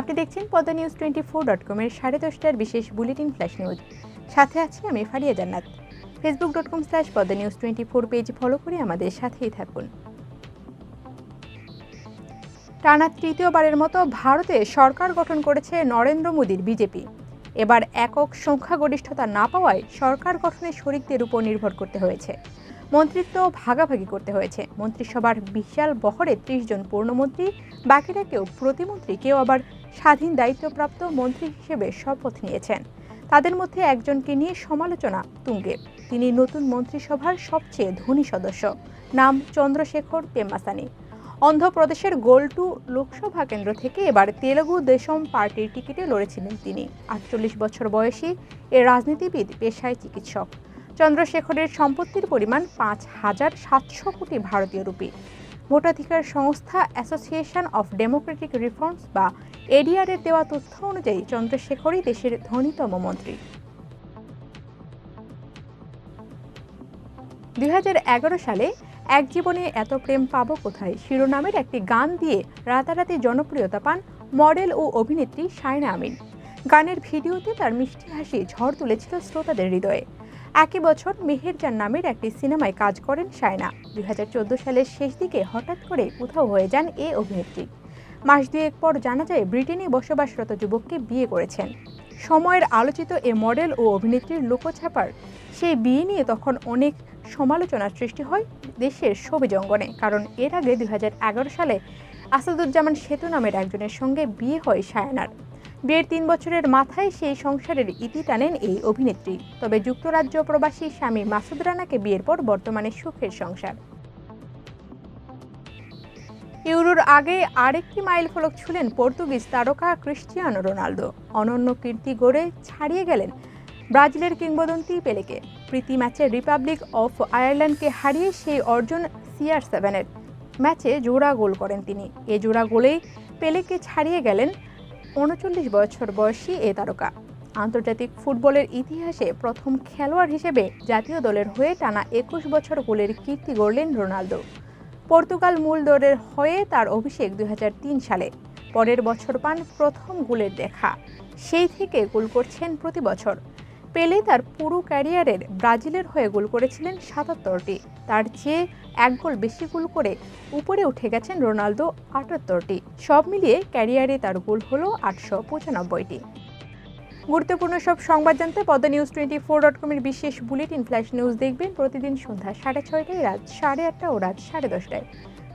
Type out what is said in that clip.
আপনি দেখছেন Padma news twenty four dot কমের সাড়ে দশটার বিশেষ বুলেটিন ফ্ল্যাশ নিউজ। সাথে আছি আমি Faria Jannat. Facebook dot com slash Padma news twenty four page follow করে আমাদের সাথেই থাকুন। টানা তৃতীয়বারের মতো ভারতে সরকার গঠন করেছে নরেন্দ্র মোদীর বিজেপি। এবার একক সংখ্যাগরিষ্ঠতা না পাওয়ায় সরকার গঠনে শরিকদের উপর নির্ভর করতে হয়েছে। মন্ত্রিত্ব ভাগাভাগি করতে হয়েছে। মন্ত্রিসভার বিশাল বহরে ত্রিশ জন পূর্ণমন্ত্রী, বাকিরা কেউ প্রতিমন্ত্রী, কেউ আবার স্বাধীন দায়িত্বপ্রাপ্ত মন্ত্রী হিসেবে শপথ নিয়েছেন। তাদের মধ্যে একজনকে নিয়ে সমালোচনা তুঙ্গে। তিনি নতুন মন্ত্রিসভার সবচেয়ে ধনী সদস্য। নাম চন্দ্রশেখর পেম্মাসানি অন্ধ্রপ্রদেশের গোলটু লোকসভা কেন্দ্র থেকে এবার তেলেগু দেশম পার্টির টিকিটে লড়েছিলেন তিনি। আটচল্লিশ বছর বয়সী এ রাজনীতিবিদ, পেশায় চিকিৎসক। চন্দ্রশেখরের সম্পত্তির পরিমাণ পাঁচ হাজার সাতশো কোটি ভারতীয় রুপি। ভোটাধিকার সংস্থা অ্যাসোসিয়েশন অফ ডেমোক্রেটিক রিফর্মস বা এডিআরের দেওয়া তথ্য অনুযায়ী চন্দ্রশেখরই দেশের ধনীতম মন্ত্রী। দুই হাজার এগারো সালে এক জীবনে এত প্রেম পাবো কোথায়? শিরোনামের একটি গান দিয়ে রাতারাতি জনপ্রিয়তা পান মডেল ও অভিনেত্রী শায়না আমিন। গানের ভিডিওতে তার মিষ্টি হাসি ঝড় তুলেছিল শ্রোতাদের হৃদয়ে। একই বছর মেহেরজান নামের একটি সিনেমায় কাজ করেন শায়না। দু হাজার চোদ্দ সালের শেষ দিকে হঠাৎ করে উধাও হয়ে যান এ অভিনেত্রী। মাস দুয়েক পর জানা যায়, ব্রিটেনে বসবাসরত যুবককে বিয়ে করেছেন। সময়ের আলোচিত এ মডেল ও অভিনেত্রীর লোকছাপার সেই বিয়ে নিয়ে তখন অনেক সমালোচনার সৃষ্টি হয় দেশের ছবি অঙ্গনে কারণ এর আগে দুই হাজার এগারো সালে আসাদুজ্জামান সেতু নামের একজনের সঙ্গে বিয়ে হয় সায়ানার বিয়ের তিন বছরের মাথায় সেই সংসারের ইতি টানেন এই অভিনেত্রী। তবে যুক্তরাজ্য প্রবাসী স্বামী মাসুদ রানাকে বিয়ের পর বর্তমানে সুখের সংসার। ইউরোর আগে আরেকটি মাইল ফলক ছুলেন পর্তুগিজ তারকা ক্রিস্টিয়ানো রোনালদো। অনন্য কীর্তি গড়ে ছাড়িয়ে গেলেন ব্রাজিলের কিংবদন্তি পেলেকে। প্রীতি ম্যাচে রিপাবলিক অফ আয়ারল্যান্ডকে হারিয়ে সেই অর্জন সিআর সেভেনের ম্যাচে জোড়া গোল করেন তিনি। এ জোড়া গোলেই পেলেকে ছাড়িয়ে গেলেন উনচল্লিশ বছর বয়সী এ তারকা। আন্তর্জাতিক ফুটবলের ইতিহাসে প্রথম খেলোয়াড় হিসেবে জাতীয় দলের হয়ে টানা একুশ বছর গোলের কীর্তি গড়লেন রোনালদো। পর্তুগাল মূল দলের হয়ে তার অভিষেক দুই হাজার তিন সালে। পরের বছর পান প্রথম গোলের দেখা। সেই থেকে গোল করছেন প্রতি বছর। পেলে তার পুরো ক্যারিয়ারের ব্রাজিলের হয়ে গোল করেছিলেন সাতাত্তরটি। তার চেয়ে এক গোল বেশি গোল করে উপরে উঠে গেছেন রোনালদো আটাত্তরটি। সব মিলিয়ে ক্যারিয়ারে তার গোল হলো আটশো পঁচানব্বইটি। গুরুত্বপূর্ণ সব সংবাদ জানতে Padma news twenty four dot কমের বিশেষ বুলেটিন ফ্ল্যাশ নিউজ দেখবেন প্রতিদিন সন্ধ্যা সাড়ে ছয়টায় রাত সাড়ে আটটা ও রাত সাড়ে দশটায়।